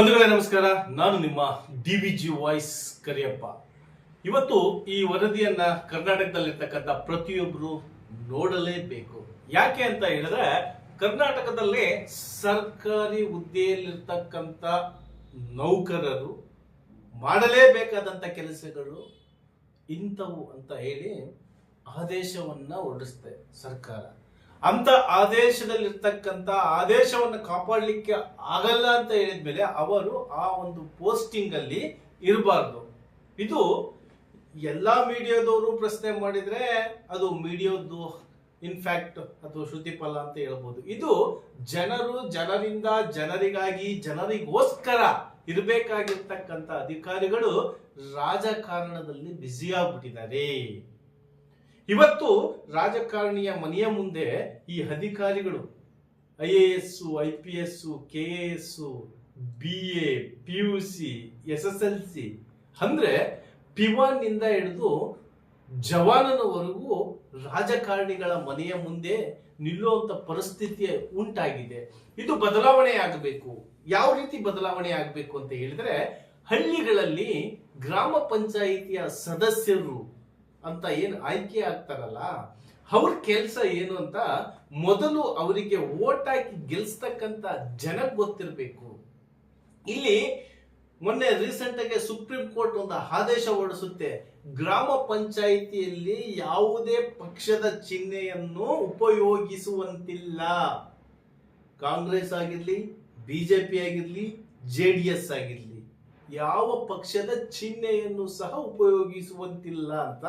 ಬಂಧುಗಳೇ, ನಮಸ್ಕಾರ. ನಾನು ನಿಮ್ಮ D V G voice Kariyappa. ಇವತ್ತು ಈ ವರದಿಯನ್ನ ಕರ್ನಾಟಕದಲ್ಲಿರ್ತಕ್ಕಂಥ ಪ್ರತಿಯೊಬ್ಬರು ನೋಡಲೇಬೇಕು. ಯಾಕೆ ಅಂತ ಹೇಳಿದ್ರೆ, ಕರ್ನಾಟಕದಲ್ಲಿ ಸರ್ಕಾರಿ ಹುದ್ದೆಯಲ್ಲಿರ್ತಕ್ಕಂಥ ನೌಕರರು ಮಾಡಲೇಬೇಕಾದಂಥ ಕೆಲಸಗಳು ಇಂಥವು ಅಂತ ಹೇಳಿ ಆದೇಶವನ್ನ ಹೊರಡಿಸ್ತೇವೆ ಸರ್ಕಾರ. ಅಂತ ಆದೇಶದಲ್ಲಿರ್ತಕ್ಕಂಥ ಆದೇಶವನ್ನು ಕಾಪಾಡಲಿಕ್ಕೆ ಆಗಲ್ಲ ಅಂತ ಹೇಳಿದ ಮೇಲೆ ಅವರು ಆ ಒಂದು ಪೋಸ್ಟಿಂಗ್ ಅಲ್ಲಿ ಇರಬಾರ್ದು. ಇದು ಎಲ್ಲಾ ಮೀಡಿಯಾದವರು ಪ್ರಶ್ನೆ ಮಾಡಿದ್ರೆ ಅದು ಮೀಡಿಯಾದ್ದು ಇನ್ಫ್ಯಾಕ್ಟ್ ಅಥವಾ ಶ್ರುತಿಫಲ ಅಂತ ಹೇಳ್ಬೋದು. ಇದು ಜನರು ಜನರಿಂದ ಜನರಿಗಾಗಿ ಜನರಿಗೋಸ್ಕರ ಇರಬೇಕಾಗಿರ್ತಕ್ಕಂಥ ಅಧಿಕಾರಿಗಳು ರಾಜಕಾರಣದಲ್ಲಿ ಬ್ಯುಸಿ ಆಗ್ಬಿಟ್ಟಿದ್ದಾರೆ. ಇವತ್ತು ರಾಜಕಾರಣಿಯ ಮನೆಯ ಮುಂದೆ ಈ ಅಧಿಕಾರಿಗಳು, I A S, I P S, K S, B A, P U C, S S L C, ಅಂದ್ರೆ ಪಿವಾನ್ನಿಂದ ಹಿಡಿದು ಜವಾನನವರೆಗೂ ರಾಜಕಾರಣಿಗಳ ಮನೆಯ ಮುಂದೆ ನಿಲ್ಲುವಂತ ಪರಿಸ್ಥಿತಿ ಉಂಟಾಗಿದೆ. ಇದು ಬದಲಾವಣೆ ಆಗಬೇಕು. ಯಾವ ರೀತಿ ಬದಲಾವಣೆ ಆಗಬೇಕು ಅಂತ ಹೇಳಿದ್ರೆ, ಹಳ್ಳಿಗಳಲ್ಲಿ ಗ್ರಾಮ ಪಂಚಾಯಿತಿಯ ಸದಸ್ಯರು ಅಂತ ಏನು ಆಯ್ಕೆ ಆಗ್ತಾರಲ್ಲ, ಅವ್ರ ಕೆಲಸ ಏನು ಅಂತ ಮೊದಲು ಅವರಿಗೆ ಓಟ್ ಹಾಕಿ ಗೆಲ್ಸ್ತಕ್ಕಂತ ಜನಕ್ಕೆ ಗೊತ್ತಿರಬೇಕು. ಇಲ್ಲಿ ಮೊನ್ನೆ ರೀಸೆಂಟ್ ಆಗಿ ಸುಪ್ರೀಂ ಕೋರ್ಟ್ ಒಂದು ಆದೇಶ ಹೊರಡಿಸುತ್ತೆ, ಗ್ರಾಮ ಪಂಚಾಯಿತಿಯಲ್ಲಿ ಯಾವುದೇ ಪಕ್ಷದ ಚಿಹ್ನೆಯನ್ನು ಉಪಯೋಗಿಸುವಂತಿಲ್ಲ. ಕಾಂಗ್ರೆಸ್ ಆಗಿರ್ಲಿ ಬಿಜೆಪಿ ಆಗಿರ್ಲಿ ಜೆ ಡಿ ಎಸ್ ಆಗಿರ್ಲಿ. ಯಾವ ಪಕ್ಷದ ಚಿಹ್ನೆಯನ್ನು ಸಹ ಉಪಯೋಗಿಸುವಂತಿಲ್ಲ ಅಂತ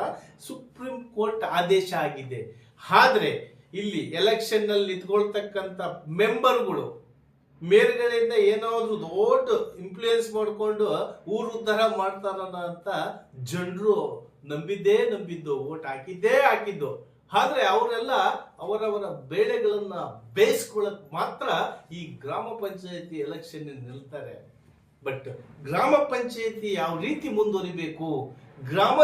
ಸುಪ್ರೀಂ ಕೋರ್ಟ್ ಆದೇಶ ಆಗಿದೆ. ಆದರೆ ಇಲ್ಲಿ ಎಲೆಕ್ಷನ್ನಲ್ಲಿ ನಿಂತ್ಕೊಳ್ತಕ್ಕಂಥ ಮೆಂಬರ್ಗಳು ಮೇಲ್ಗಡೆಯಿಂದ ಏನಾದರೂ ದೊಡ್ಡ ಇನ್ಫ್ಲೂಯೆನ್ಸ್ ಮಾಡಿಕೊಂಡು ಊರು ಉದ್ಧಾರ ಮಾಡ್ತಾರಲ್ಲ ಅಂತ ಜನರು ನಂಬಿದ್ದೇ ನಂಬಿದ್ದು ಓಟ್ ಹಾಕಿದ್ದೇ ಹಾಕಿದ್ದು. ಆದ್ರೆ ಅವರೆಲ್ಲ ಅವರವರ ಬೇಳೆಗಳನ್ನ ಬೇಯಿಸ್ಕೊಳ್ಳಕ್ ಮಾತ್ರ ಈ ಗ್ರಾಮ ಪಂಚಾಯತಿ ಎಲೆಕ್ಷನ್ ನಿಲ್ತಾರೆ. ಬಟ್ ಗ್ರಾಮ ಪಂಚಾಯತಿ ಯಾವ ರೀತಿ ಮುಂದುವರಿಬೇಕು? ಗ್ರಾಮ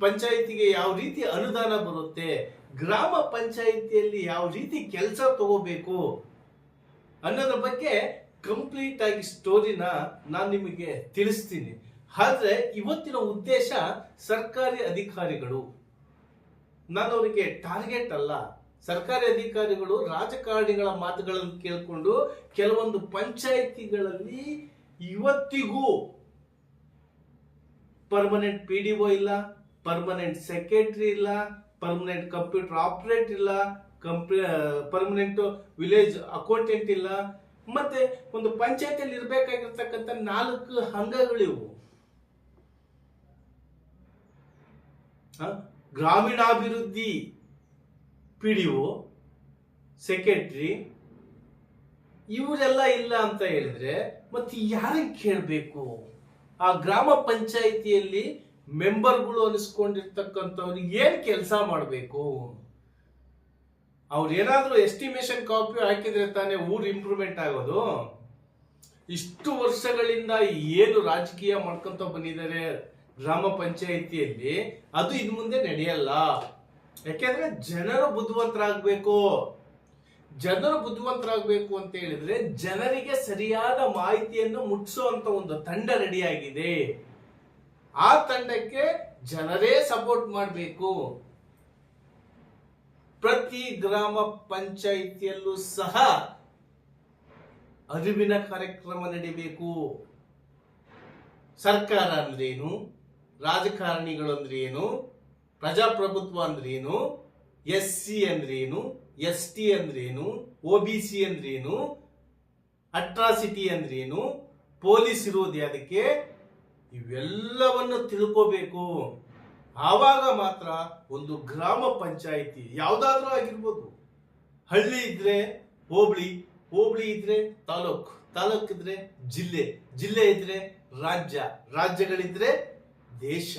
ಪಂಚಾಯಿತಿಗೆ ಯಾವ ರೀತಿ ಅನುದಾನ ಬರುತ್ತೆ? ಗ್ರಾಮ ಪಂಚಾಯತಿಯಲ್ಲಿ ಯಾವ ರೀತಿ ಕೆಲಸ ತಗೋಬೇಕು? ಅನ್ನೋದ್ರ ಬಗ್ಗೆ ಕಂಪ್ಲೀಟ್ ಆಗಿ ಸ್ಟೋರಿನ ನಾನು ನಿಮಗೆ ತಿಳಿಸ್ತೀನಿ. ಆದ್ರೆ ಇವತ್ತಿನ ಉದ್ದೇಶ ಸರ್ಕಾರಿ ಅಧಿಕಾರಿಗಳು. ನಾನು ಅವರಿಗೆ ಟಾರ್ಗೆಟ್ ಅಲ್ಲ. ಸರ್ಕಾರಿ ಅಧಿಕಾರಿಗಳು ರಾಜಕಾರಣಿಗಳ ಮಾತುಗಳನ್ನು ಕೇಳಿಕೊಂಡು ಕೆಲವೊಂದು ಪಂಚಾಯಿತಿಗಳಲ್ಲಿ ಇವತ್ತಿಗೂ ಪರ್ಮನೆಂಟ್ ಪಿ ಡಿ ಒ ಇಲ್ಲ ಪರ್ಮನೆಂಟ್ ಸೆಕ್ರೆಟರಿ ಇಲ್ಲ ಪರ್ಮನೆಂಟ್ ಕಂಪ್ಯೂಟರ್ ಆಪರೇಟ್ ಇಲ್ಲ ಪರ್ಮನೆಂಟ್ ವಿಲೇಜ್ ಅಕೌಂಟೆಂಟ್ ಇಲ್ಲ. ಮತ್ತೆ ಒಂದು ಪಂಚಾಯತಿಯಲ್ಲಿ ಇರಬೇಕಾಗಿರ್ತಕ್ಕಂಥ ನಾಲ್ಕು ಅಂಗಗಳಿವು. ಗ್ರಾಮೀಣಾಭಿವೃದ್ಧಿ ಪಿ ಡಿ ಒ ಸೆಕ್ರೆಟರಿ ಇವರೆಲ್ಲ ಇಲ್ಲ ಅಂತ ಹೇಳಿದ್ರೆ, ಮತ್ತೆ ಯಾರಿಗೆ ಕೇಳಬೇಕು? ಆ ಗ್ರಾಮ ಪಂಚಾಯಿತಿಯಲ್ಲಿ ಮೆಂಬರ್ಗಳು ಅನಿಸ್ಕೊಂಡಿರ್ತಕ್ಕಂಥವ್ರು ಏನು ಕೆಲಸ ಮಾಡಬೇಕು? ಅವ್ರು ಏನಾದ್ರೂ ಎಸ್ಟಿಮೇಷನ್ ಕಾಪಿ ಹಾಕಿದ್ರೆ ತಾನೇ ಊರು ಇಂಪ್ರೂವ್ಮೆಂಟ್ ಆಗೋದು? ಇಷ್ಟು ವರ್ಷಗಳಿಂದ ಏನು ರಾಜಕೀಯ ಮಾಡ್ಕೊಂತ ಬಂದಿದ್ದಾರೆ ಗ್ರಾಮ ಪಂಚಾಯಿತಿಯಲ್ಲಿ, ಅದು ಇನ್ ಮುಂದೆ ನಡೆಯಲ್ಲ. ಯಾಕೆಂದ್ರೆ ಜನರು ಬುದ್ಧಿವಂತರಾಗಬೇಕು. ಜನರು ಬುದ್ಧಿವಂತರಾಗಬೇಕು ಅಂತ ಹೇಳಿದ್ರೆ ಜನರಿಗೆ ಸರಿಯಾದ ಮಾಹಿತಿಯನ್ನು ಮುಟ್ಟಿಸುವಂತ ಒಂದು ತಂಡ ರೆಡಿಯಾಗಿದೆ. ಆ ತಂಡಕ್ಕೆ ಜನರೇ ಸಪೋರ್ಟ್ ಮಾಡಬೇಕು. ಪ್ರತಿ ಗ್ರಾಮ ಪಂಚಾಯಿತಿಯಲ್ಲೂ ಸಹ ಅರಿವಿನ ಕಾರ್ಯಕ್ರಮ ನಡಿಬೇಕು. ಸರ್ಕಾರ ಅಂದ್ರೇನು? ರಾಜಕಾರಣಿಗಳು ಅಂದ್ರೇನು? ಪ್ರಜಾಪ್ರಭುತ್ವ ಅಂದ್ರೇನು? ಎಸ್ ಸಿ ಅಂದ್ರೆ ಏನು ಎಸ್ ಟಿ ಅಂದ್ರೆ ಏನು ಒ ಬಿ ಸಿ ಅಂದ್ರೆ ಏನು ಅಟ್ರಾಸಿಟಿ ಅಂದ್ರೆ ಏನು ಪೊಲೀಸ್ ಇರೋದು ಅದಕ್ಕೆ ಇವೆಲ್ಲವನ್ನು ತಿಳ್ಕೋಬೇಕು. ಆವಾಗ ಮಾತ್ರ ಒಂದು ಗ್ರಾಮ ಪಂಚಾಯಿತಿ ಯಾವುದಾದ್ರೂ ಆಗಿರ್ಬೋದು. ಹಳ್ಳಿ ಇದ್ರೆ ಹೋಬಳಿ ಹೋಬಳಿ ಇದ್ರೆ ತಾಲೂಕು ತಾಲೂಕು ಇದ್ರೆ ಜಿಲ್ಲೆ ಜಿಲ್ಲೆ ಇದ್ರೆ ರಾಜ್ಯ, ರಾಜ್ಯಗಳಿದ್ರೆ ದೇಶ.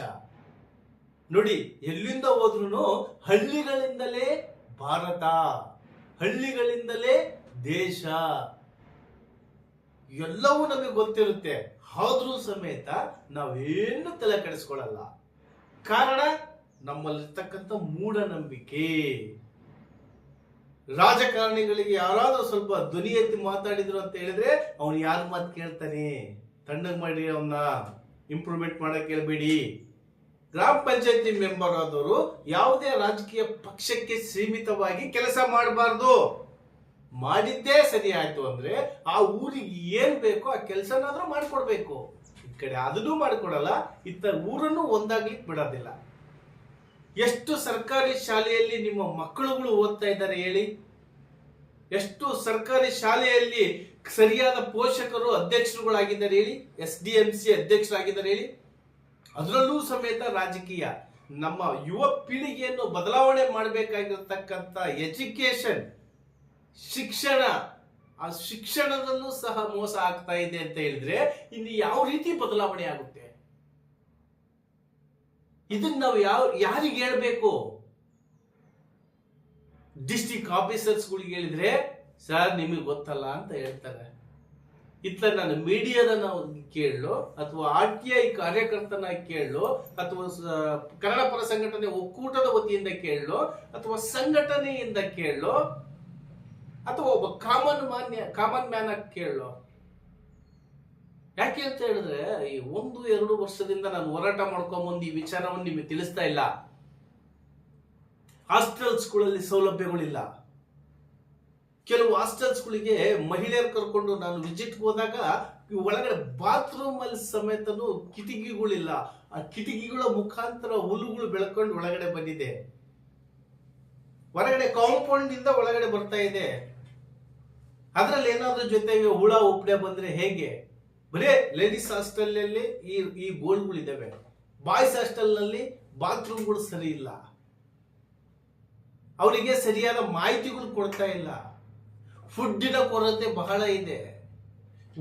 ನೋಡಿ, ಎಲ್ಲಿಂದ ಹೋದ್ರೂ ಹಳ್ಳಿಗಳಿಂದಲೇ ಭಾರತ, ಹಳ್ಳಿಗಳಿಂದಲೇ ದೇಶ. ಎಲ್ಲವೂ ನಮಗೆ ಗೊತ್ತಿರುತ್ತೆ. ಆದ್ರೂ ಸಮೇತ ನಾವೇನು ತಲೆ ಕೆಡಿಸ್ಕೊಳ್ಳಲ್ಲ. ಕಾರಣ, ನಮ್ಮಲ್ಲಿರ್ತಕ್ಕಂಥ ಮೂಢನಂಬಿಕೆ. ರಾಜಕಾರಣಿಗಳಿಗೆ ಯಾರಾದ್ರೂ ಸ್ವಲ್ಪ ಧ್ವನಿ ಎತ್ತಿ ಮಾತಾಡಿದ್ರು ಅಂತ ಹೇಳಿದ್ರೆ ಅವನು ಯಾರ ಮಾತು ಕೇಳ್ತಾನೆ? ತಣ್ಣಗೆ ಮಾಡಿ ಅವನ್ನ ಇಂಪ್ರೂವ್ಮೆಂಟ್ ಮಾಡಕ್ ಹೇಳ್ಬೇಡಿ. ಗ್ರಾಮ ಪಂಚಾಯತಿ ಮೆಂಬರ್ ಆದವರು ಯಾವುದೇ ರಾಜಕೀಯ ಪಕ್ಷಕ್ಕೆ ಸೀಮಿತವಾಗಿ ಕೆಲಸ ಮಾಡಬಾರ್ದು. ಮಾಡಿದ್ದೇ ಸರಿ ಆಯ್ತು ಅಂದ್ರೆ ಆ ಊರಿಗೆ ಏನ್ ಬೇಕೋ ಆ ಕೆಲಸನಾದ್ರೂ ಮಾಡ್ಕೊಡ್ಬೇಕು. ಈ ಕಡೆ ಅದನ್ನೂ ಮಾಡ್ಕೊಡಲ್ಲ ಇತ್ತ ಊರನ್ನು ಒಂದಾಗ್ಲಿಕ್ಕೆ ಬಿಡೋದಿಲ್ಲ. ಎಷ್ಟು ಸರ್ಕಾರಿ ಶಾಲೆಯಲ್ಲಿ ನಿಮ್ಮ ಮಕ್ಕಳುಗಳು ಓದ್ತಾ ಇದ್ದಾರೆ ಹೇಳಿ? ಎಷ್ಟು ಸರ್ಕಾರಿ ಶಾಲೆಯಲ್ಲಿ ಸರಿಯಾದ ಪೋಷಕರು ಅಧ್ಯಕ್ಷರುಗಳಾಗಿದ್ದಾರೆ ಹೇಳಿ? ಎಸ್ ಡಿ ಎಂ ಸಿ ಅಧ್ಯಕ್ಷರಾಗಿದ್ದಾರೆ ಹೇಳಿ? ಅದರಲ್ಲೂ ಸಮೇತ ರಾಜಕೀಯ. ನಮ್ಮ ಯುವ ಪೀಳಿಗೆಯನ್ನು ಬದಲಾವಣೆ ಮಾಡಬೇಕಾಗಿರ್ತಕ್ಕಂಥ ಎಜುಕೇಶನ್ ಶಿಕ್ಷಣ, ಆ ಶಿಕ್ಷಣದಲ್ಲೂ ಸಹ ಮೋಸ ಆಗ್ತಾ ಇದೆ ಅಂತ ಹೇಳಿದ್ರೆ ಇಲ್ಲಿ ಯಾವ ರೀತಿ ಬದಲಾವಣೆ ಆಗುತ್ತೆ? ಇದನ್ನ ನಾವು ಯಾವ, ಯಾರಿಗೆ ಹೇಳ್ಬೇಕು? ಡಿಸ್ಟಿಕ್ ಆಫೀಸರ್ಸ್ಗಳಿಗೆ ಹೇಳಿದ್ರೆ, ಸರ್, ನಿಮಗೆ ಗೊತ್ತಲ್ಲ ಅಂತ ಹೇಳ್ತಾರೆ. ಇತ್ತ ನಾನು ಮೀಡಿಯಾದ ನಾವು ಕೇಳಲು, ಅಥವಾ ಆರ್ ಟಿ ಐ ಕಾರ್ಯಕರ್ತನ ಕೇಳಲು, ಅಥವಾ ಕನ್ನಡ ಪರ ಸಂಘಟನೆ ಒಕ್ಕೂಟದ ವತಿಯಿಂದ ಕೇಳಲು, ಅಥವಾ ಸಂಘಟನೆಯಿಂದ ಕೇಳಲು, ಅಥವಾ ಒಬ್ಬ ಕಾಮನ್ ಮಾನ್ಯ, ಕಾಮನ್ ಮ್ಯಾನ್ ಆಗಿ ಕೇಳಲು. ಯಾಕೆ ಅಂತ ಹೇಳಿದ್ರೆ, ಈ ಒಂದು, ಎರಡು ವರ್ಷದಿಂದ ನಾನು ಹೋರಾಟ ಮಾಡ್ಕೊಂಬಂದು ಈ ವಿಚಾರವನ್ನು ನಿಮಗೆ ತಿಳಿಸ್ತಾ ಇಲ್ಲ. ಹಾಸ್ಟೆಲ್ಸ್ಗಳಲ್ಲಿ ಸೌಲಭ್ಯಗಳಿಲ್ಲ. ಕೆಲವು ಹಾಸ್ಟೆಲ್ಸ್ಗಳಿಗೆ ಮಹಿಳೆಯರು ಕರ್ಕೊಂಡು ನಾನು ವಿಸಿಟ್ ಹೋದಾಗ ಒಳಗಡೆ ಬಾತ್ರೂಮ್ ಅಲ್ಲಿ ಸಮೇತನು ಕಿಟಕಿಗಳಿಲ್ಲ. ಆ ಕಿಟಕಿಗಳ ಮುಖಾಂತರ ಹುಲ್ಲುಗಳು ಬೆಳ್ಕೊಂಡು ಒಳಗಡೆ ಬಂದಿದೆ. ಹೊರಗಡೆ ಕಾಂಪೌಂಡ್ ಇಂದ ಒಳಗಡೆ ಬರ್ತಾ ಇದೆ. ಅದ್ರಲ್ಲಿ ಏನಾದ್ರೂ ಜೊತೆಗೆ ಹುಳ, ಉಪ್ಪಡೆ ಬಂದ್ರೆ ಹೇಗೆ? ಬರೇ ಲೇಡೀಸ್ ಹಾಸ್ಟೆಲ್ ಅಲ್ಲಿ ಈ ಈ ಗೋಲ್ಗಳಿದ್ದಾವೆ ಬಾಯ್ಸ್ ಹಾಸ್ಟೆಲ್ನಲ್ಲಿ ಬಾತ್ರೂಮ್ಗಳು ಸರಿ ಇಲ್ಲ. ಅವರಿಗೆ ಸರಿಯಾದ ಮಾಹಿತಿಗಳು ಕೊಡ್ತಾ ಇಲ್ಲ. ಫುಡ್ಡಿನ ಕೊರತೆ ಬಹಳ ಇದೆ.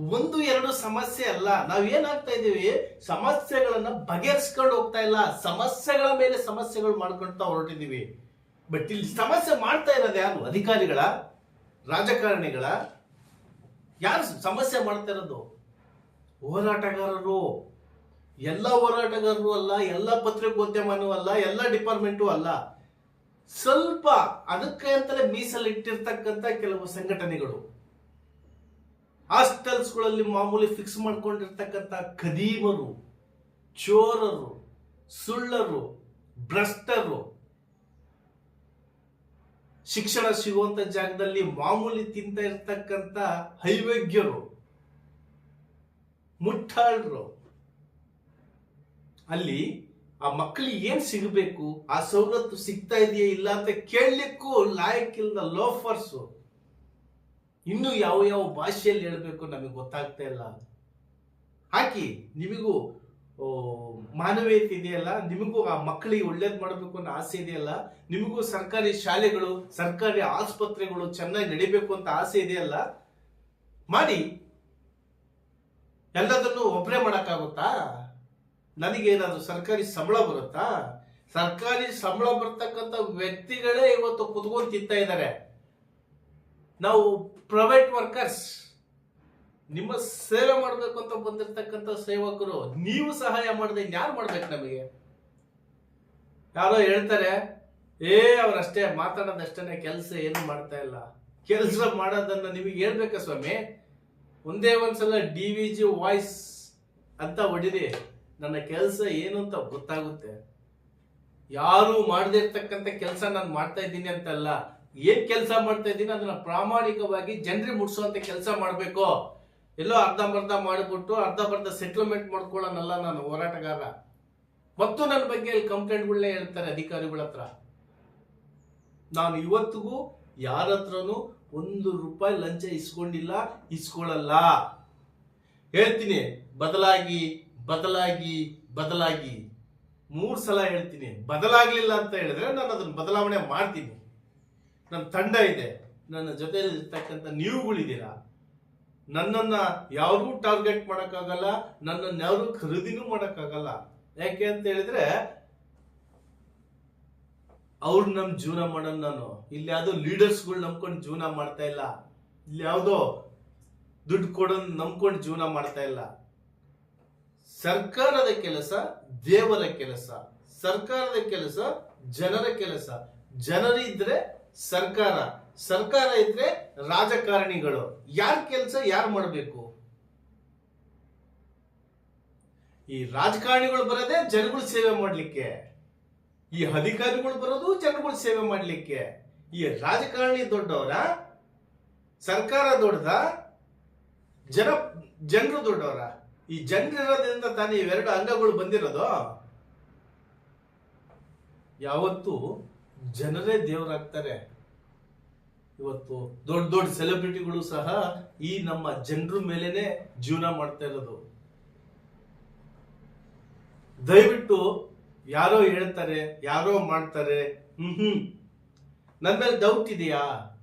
ಒಂದು, ಎರಡು ಸಮಸ್ಯೆ ಅಲ್ಲ. ನಾವೇನಾಗ್ತಾ ಇದೀವಿ ಸಮಸ್ಯೆಗಳನ್ನ ಬಗೆಹರಿಸ್ಕೊಂಡು ಹೋಗ್ತಾ ಇಲ್ಲ. ಸಮಸ್ಯೆಗಳ ಮೇಲೆ ಸಮಸ್ಯೆಗಳು ಮಾಡ್ಕೊಳ್ತಾ ಹೊರಟಿದೀವಿ ಬಟ್ ಇಲ್ಲಿ ಸಮಸ್ಯೆ ಮಾಡ್ತಾ ಇರೋದು ಯಾರು? ಅಧಿಕಾರಿಗಳ? ರಾಜಕಾರಣಿಗಳ? ಯಾರು ಸಮಸ್ಯೆ ಮಾಡ್ತಾ ಇರೋದು? ಹೋರಾಟಗಾರರು. ಎಲ್ಲ ಹೋರಾಟಗಾರರು ಅಲ್ಲ, ಎಲ್ಲ ಪತ್ರಿಕೋದ್ಯಮನೂ ಅಲ್ಲ, ಎಲ್ಲ ಡಿಪಾರ್ಟ್ಮೆಂಟು ಅಲ್ಲ. ಸ್ವಲ್ಪ ಅದಕ್ಕೆ ಅಂತಲೇ ಮೀಸಲಿಟ್ಟಿರ್ತಕ್ಕಂಥ ಕೆಲವು ಸಂಘಟನೆಗಳು. ಹಾಸ್ಟೆಲ್ಸ್ಗಳಲ್ಲಿ ಮಾಮೂಲಿ ಫಿಕ್ಸ್ ಮಾಡ್ಕೊಂಡಿರ್ತಕ್ಕಂಥ ಖದೀಮರು, ಚೋರರು, ಸುಳ್ಳರು, ಭ್ರಷ್ಟರು. ಶಿಕ್ಷಣ ಸಿಗುವಂತ ಜಾಗದಲ್ಲಿ ಮಾಮೂಲಿ ತಿಂತ ಇರ್ತಕ್ಕಂಥ ಹೈವೈಗ್ಯರು ಮುಟ್ಟಾಳರು. ಅಲ್ಲಿ ಆ ಮಕ್ಕಳಿಗೆ ಏನ್ ಸಿಗಬೇಕು? ಆ ಸವಲತ್ತು ಸಿಗ್ತಾ ಇದೆಯಾ ಇಲ್ಲ ಅಂತ ಕೇಳಲಿಕ್ಕೂ ಲಾಯಕ್ಕಿಲ್ಲದ ಲೋಫರ್ಸ್ ಇನ್ನು ಯಾವ ಯಾವ ಭಾಷೆಯಲ್ಲಿ ಹೇಳಬೇಕು ನಮಗೆ ಗೊತ್ತಾಗ್ತಾ ಇಲ್ಲ. ಹಾಕಿ, ನಿಮಗೂ ಮಾನವೀಯತೆ ಇದೆಯಲ್ಲ, ನಿಮಗೂ ಆ ಮಕ್ಕಳಿಗೆ ಒಳ್ಳೇದು ಮಾಡಬೇಕು ಅನ್ನೋ ಆಸೆ ಇದೆಯಲ್ಲ, ನಿಮಗೂ ಸರ್ಕಾರಿ ಶಾಲೆಗಳು, ಸರ್ಕಾರಿ ಆಸ್ಪತ್ರೆಗಳು ಚೆನ್ನಾಗಿ ನಡಿಬೇಕು ಅಂತ ಆಸೆ ಇದೆಯಲ್ಲ, ಮಾಡಿ. ಎಲ್ಲದನ್ನು ಒಬ್ಬರೇ ಮಾಡೋಕ್ಕಾಗುತ್ತಾ? ನನಗೇನಾದ್ರೂ ಸರ್ಕಾರಿ ಸಂಬಳ ಬರುತ್ತಾ? ಸರ್ಕಾರಿ ಸಂಬಳ ಬರ್ತಕ್ಕಂಥ ವ್ಯಕ್ತಿಗಳೇ ಇವತ್ತು ಕುತ್ಕೊಂಡು ತಿಂತಾ ಇದ್ದಾರೆ. ನಾವು ಪ್ರೈವೇಟ್ ವರ್ಕರ್ಸ್ ನಿಮ್ಮ ಸೇವೆ ಮಾಡಬೇಕು ಅಂತ ಬಂದಿರತಕ್ಕಂಥ ಸೇವಕರು, ನೀವು ಸಹಾಯ ಮಾಡದೆ ಯಾರು ಮಾಡ್ಬೇಕು ನಮಗೆ? ಯಾರೋ ಹೇಳ್ತಾರೆ, ಏ, ಅವರಷ್ಟೇ ಮಾತಾಡೋದಷ್ಟೇ ಕೆಲಸ ಏನು ಮಾಡ್ತಾ ಇಲ್ಲ. ಕೆಲಸ ಮಾಡೋದನ್ನ ನಿಮಗೆ ಹೇಳ್ಬೇಕಾ ಸ್ವಾಮಿ? ಒಂದೇ ಒಂದ್ಸಲ ಡಿ ವಿ ಜಿ ವಾಯ್ಸ್ ಅಂತ ಹೊಡಿರಿ. ನನ್ನ ಕೆಲಸ ಏನು ಅಂತ ಗೊತ್ತಾಗುತ್ತೆ. ಯಾರು ಮಾಡದೇ ಇರ್ತಕ್ಕಂಥ ಕೆಲಸ ನಾನು ಮಾಡ್ತಾ ಇದ್ದೀನಿ ಅಂತಲ್ಲ, ಏನ್ ಕೆಲಸ ಮಾಡ್ತಾ ಇದ್ದೀನಿ ಅದನ್ನ ಪ್ರಾಮಾಣಿಕವಾಗಿ ಜನರಿಗೆ ಮುಟ್ಸುವಂತ ಕೆಲಸ ಮಾಡಬೇಕು? ಎಲ್ಲೋ ಅರ್ಧಂಬರ್ಧ ಮಾಡಿಬಿಟ್ಟು ಅರ್ಧಂಬರ್ಧ ಸೆಟ್ಲ್ಮೆಂಟ್ ಮಾಡ್ಕೊಳ್ಳೋನಲ್ಲ ನಾನು ಹೋರಾಟಗಾರ. ಮತ್ತು ನನ್ನ ಬಗ್ಗೆ ಇಲ್ಲಿ ಕಂಪ್ಲೇಂಟ್ಗಳನ್ನೇ ಹೇಳ್ತಾರೆ ಅಧಿಕಾರಿಗಳ ಹತ್ರ. ನಾನು ಇವತ್ತಿಗೂ ಯಾರ ಹತ್ರನೂ ಒಂದು ರೂಪಾಯಿ ಲಂಚ ಇಸ್ಕೊಂಡಿಲ್ಲ, ಇಸ್ಕೊಳ್ಳಲ್ಲ. ಹೇಳ್ತೀನಿ, ಬದಲಾಗಿ ಬದಲಾಗಿ ಬದಲಾಗಿ. ಮೂರು ಸಲ ಹೇಳ್ತೀನಿ, ಬದಲಾಗಲಿಲ್ಲ ಅಂತ ಹೇಳಿದ್ರೆ ನಾನು ಅದನ್ನ ಬದಲಾವಣೆ ಮಾಡ್ತೀನಿ. ನನ್ನ ತಂಡ ಇದೆ, ನನ್ನ ಜೊತೆಯಲ್ಲಿ ಇರ್ತಕ್ಕಂಥ ನೀವುಗಳಿದ್ದೀರಾ? ನನ್ನನ್ನ ಯಾರಿಗೂ ಟಾರ್ಗೆಟ್ ಮಾಡೋಕ್ಕಾಗಲ್ಲ, ನನ್ನನ್ನು ಯಾರು ಖರೀದಿನೂ ಮಾಡೋಕ್ಕಾಗಲ್ಲ. ಯಾಕೆ ಅಂತ ಹೇಳಿದ್ರೆ, ಅವ್ರು ನಮ್ಮ ಜೀವನ ಮಾಡೋಣ ನಾನು. ಇಲ್ಲಿ ಯಾವುದೋ ಲೀಡರ್ಸ್ಗಳು ನಂಬ್ಕೊಂಡು ಜೀವನ ಮಾಡ್ತಾ ಇಲ್ಲ. ಇಲ್ಲಿ ಯಾವ್ದೋ ದುಡ್ಡು ಕೊಡೋನ್ ನಂಬ್ಕೊಂಡು ಜೀವನ ಮಾಡ್ತಾ ಇಲ್ಲ. ಸರ್ಕಾರದ ಕೆಲಸ ದೇವರ ಕೆಲಸ, ಸರ್ಕಾರದ ಕೆಲಸ ಜನರ ಕೆಲಸ. ಜನರಿದ್ರೆ ಸರ್ಕಾರ ಸರ್ಕಾರ ಇದ್ರೆ ರಾಜಕಾರಣಿಗಳು. ಯಾರ ಕೆಲಸ ಯಾರು ಮಾಡಬೇಕು? ಈ ರಾಜಕಾರಣಿಗಳು ಬರೋದೇ ಜನಗಳ ಸೇವೆ ಮಾಡಲಿಕ್ಕೆ. ಈ ಅಧಿಕಾರಿಗಳು ಬರೋದು ಜನಗಳ ಸೇವೆ ಮಾಡಲಿಕ್ಕೆ. ಈ ರಾಜಕಾರಣಿ ದೊಡ್ಡವರ, ಸರ್ಕಾರ ದೊಡ್ಡದ, ಜನ, ಜನರು ದೊಡ್ಡವರ. ಈ ಜನರಿರೋದ್ರಿಂದ ತಾನೇ ಇವೆರಡು ಅಂಗಗಳು ಬಂದಿರೋದು? ಯಾವತ್ತು ಜನರೇ ದೇವರಾಗ್ತಾರೆ. ಇವತ್ತು ದೊಡ್ಡ ದೊಡ್ಡ ಸೆಲೆಬ್ರಿಟಿಗಳು ಸಹ ಈ ನಮ್ಮ ಜನರ ಮೇಲೆನೆ ಜೀವನ ಮಾಡ್ತಾ ಇರೋದು. ದಯವಿಟ್ಟು ಯಾರೋ ಹೇಳ್ತಾರೆ, ಯಾರೋ ಮಾಡ್ತಾರೆ, ಹ್ಮ್ ಹ್ಮ್. ನನ್ ಮೇಲೆ ಡೌಟ್ ಇದೆಯಾ?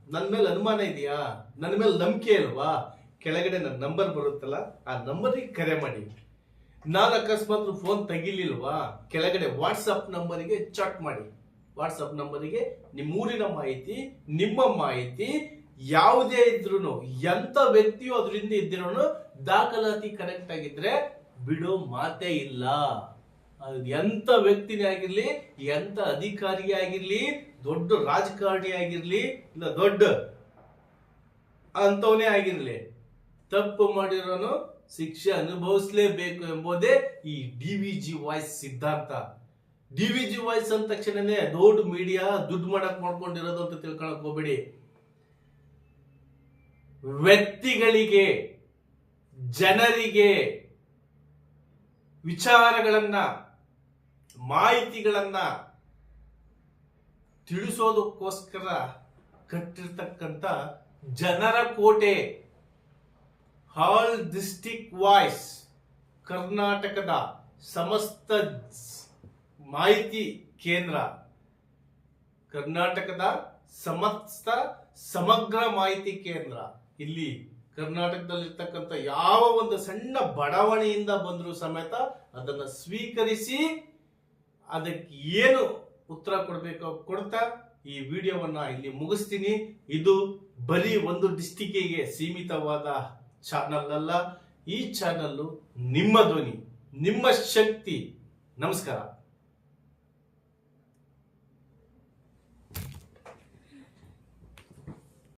ನನ್ನ ಮೇಲೆ ಅನುಮಾನ ಇದೆಯಾ? ನನ್ನ ಮೇಲೆ ನಂಬಿಕೆ ಇಲ್ವಾ? ಕೆಳಗಡೆ ನನ್ನ ನಂಬರ್ ಬರುತ್ತಲ್ಲ, ಆ ನಂಬರಿಗೆ ಕರೆ ಮಾಡಿ. ನಾನು ಅಕಸ್ಮಾತ್ ಫೋನ್ ತೆಗಿಲಿಲ್ವಾ, ಕೆಳಗಡೆ ವಾಟ್ಸಪ್ ನಂಬರಿಗೆ ಚಾಟ್ ಮಾಡಿ. ವಾಟ್ಸಪ್ ನಂಬರಿಗೆ ನಿಮ್ಮ ಊರಿನ ಮಾಹಿತಿ, ನಿಮ್ಮ ಮಾಹಿತಿ, ಯಾವುದೇ ಇದ್ರು ಎಂತ ವ್ಯಕ್ತಿಯು ಅದರಿಂದ ಇದ್ದಿರೋನು ದಾಖಲಾತಿ ಕರೆಕ್ಟ್ ಆಗಿದ್ರೆ ಬಿಡೋ ಮಾತೇ ಇಲ್ಲ. ಅದು ಎಂತ ವ್ಯಕ್ತಿನೇ ಆಗಿರ್ಲಿ, ಎಂತ ಅಧಿಕಾರಿ ಆಗಿರ್ಲಿ, ದೊಡ್ಡ ರಾಜಕಾರಣಿ ಆಗಿರ್ಲಿ, ಇಲ್ಲ ದೊಡ್ಡ ಅಂತವನೇ ಆಗಿರ್ಲಿ. ತಪ್ಪು ಮಾಡಿರೋನು ಶಿಕ್ಷೆ ಅನುಭವಿಸಲೇಬೇಕು ಎಂಬುದೇ ಈ ಡಿ ವಿ ಜಿ ವಾಯ್ಸ್ ಸಿದ್ಧಾಂತ. ಡಿ ವಿ ಜಿ ವಾಯ್ಸ್ ಅಂದ ತಕ್ಷಣನೇ ದೊಡ್ಡ ಮೀಡಿಯಾ ದುಡ್ಡು ಮಾಡಕ್ ಮಾಡ್ಕೊಂಡಿರೋದು ಅಂತ ತಿಳ್ಕೊಳಕ್ ಹೋಗ್ಬೇಡಿ. ವ್ಯಕ್ತಿಗಳಿಗೆ, ಜನರಿಗೆ ವಿಚಾರಗಳನ್ನ, ಮಾಹಿತಿಗಳನ್ನ ತಿಳಿಸೋದಕ್ಕೋಸ್ಕರ ಕಟ್ಟಿರ್ತಕ್ಕಂಥ ಜನರ ಕೋಟೆ ಹಾಲ್ ಡಿಸ್ಟಿಕ್ ವಾಯ್ಸ್ ಕರ್ನಾಟಕದ ಸಮಸ್ತ ಮಾಹಿತಿ ಕೇಂದ್ರ. ಕರ್ನಾಟಕದ ಸಮಸ್ತ ಸಮಗ್ರ ಮಾಹಿತಿ ಕೇಂದ್ರ. ಇಲ್ಲಿ ಕರ್ನಾಟಕದಲ್ಲಿರ್ತಕ್ಕಂಥ ಯಾವ ಒಂದು ಸಣ್ಣ ಬಡಾವಣೆಯಿಂದ ಬಂದರೂ ಸಮೇತ ಅದನ್ನು ಸ್ವೀಕರಿಸಿ ಅದಕ್ಕೆ ಏನು ಉತ್ತರ ಕೊಡಬೇಕು ಕೊಡ್ತಾ ಈ ವಿಡಿಯೋವನ್ನು ಇಲ್ಲಿ ಮುಗಿಸ್ತೀನಿ. ಇದು ಬರೀ ಒಂದು ಡಿಸ್ಟಿಕ್ಕಿಗೆ ಸೀಮಿತವಾದ ಚಾನಲ್ ಅಲ್ಲ ಈ ಚಾನಲ್ಲು ನಿಮ್ಮ ಧ್ವನಿ ನಿಮ್ಮ ಶಕ್ತಿ. ನಮಸ್ಕಾರ.